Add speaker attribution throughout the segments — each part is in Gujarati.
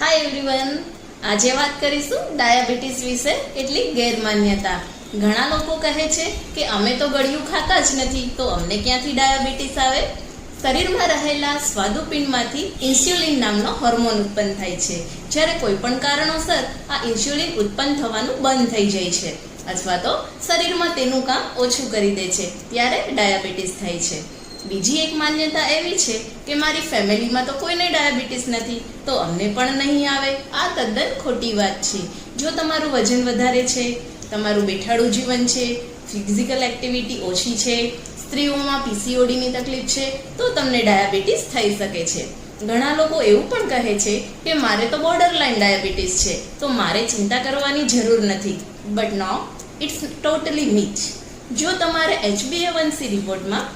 Speaker 1: હાય એવરીવન આજે વાત કરીશું ડાયાબિટીસ વિશે એટલી ગેરમાન્યતા. ઘણા લોકો કહે છે કે અમે તો ગળ્યું ખાતા જ નથી, તો અમને ક્યાંથી ડાયાબિટીસ આવે? શરીરમાં રહેલા સ્વાદુપિંડમાંથી ઇન્સ્યુલિન નામનો હોર્મોન ઉત્પન્ન થાય છે. જ્યારે કોઈ પણ કારણોસર આ ઇન્સ્યુલિન ઉત્પન્ન થવાનું બંધ થઈ જાય છે, અથવા તો શરીરમાં તેનું કામ ઓછું કરી દે છે, ત્યારે ડાયાબિટીસ થાય છે. બીજી એક માન્યતા એવી છે કે મારી ફેમિલીમાં તો કોઈને ડાયાબિટીસ નથી, તો અમને પણ નહીં આવે. આ તદ્દન ખોટી વાત છે. જો તમારું વજન વધારે છે, તમારું બેઠાડું જીવન છે, ફિઝિકલ એક્ટિવિટી ઓછી છે, સ્ત્રીઓમાં પીસીઓડીની તકલીફ છે, તો તમને ડાયાબિટીસ થઈ શકે છે. ઘણા લોકો એવું પણ કહે છે કે મારે તો બોર્ડર લાઈન ડાયાબિટીસ છે, તો મારે ચિંતા કરવાની જરૂર નથી. બટ નો ઇટ્સ ટોટલી મીચ જો તમારે એચબીએ વનસી રિપોર્ટમાં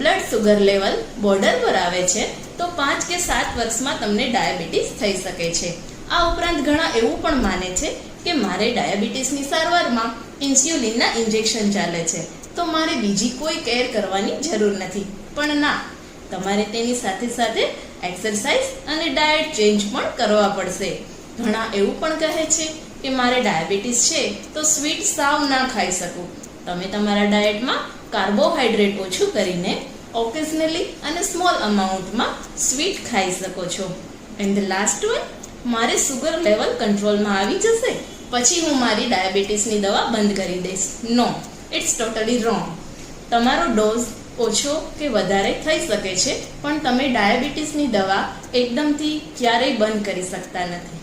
Speaker 1: બ્લડ સુગર લેવલ બોર્ડર પર આવે છે, તો પાંચ કે સાત વર્ષમાં તમને ડાયાબિટીસ થઈ શકે છે. આ ઉપરાંત ઘણા એવું પણ માને છે કે મારે ડાયાબિટીસની સારવારમાં ઇન્સ્યુલિનના ઇન્જેક્શન ચાલે છે. તો મારે બીજી કોઈ કેર કરવાની જરૂર નથી. પણ ના, તમારે તેની સાથે સાથે એક્સરસાઇઝ અને ડાયટ ચેન્જ પણ કરવા પડશે. ઘણા એવું પણ કહે છે કે મારે ડાયાબિટીસ છે, તો સ્વીટ સાવ ના ખાઈ શકું. તમે તમારા ડાયટમાં કાર્બોહાઈડ્રેટ ઓછું કરીને ઓકેઝનલી અને સ્મોલ અમાઉન્ટમાં સ્વીટ ખાઈ શકો છો. એન્ડ ધ લાસ્ટ વન મારે સુગર લેવલ કંટ્રોલમાં આવી જશે, પછી હું મારી ડાયાબિટીસની દવા બંધ કરી દઈશ. નો ઇટ્સ ટોટલી રોંગ તમારો ડોઝ ઓછો કે વધારે થઈ શકે છે, પણ તમે ડાયાબિટીસની દવા એકદમથી ક્યારેય બંધ કરી શકતા નથી.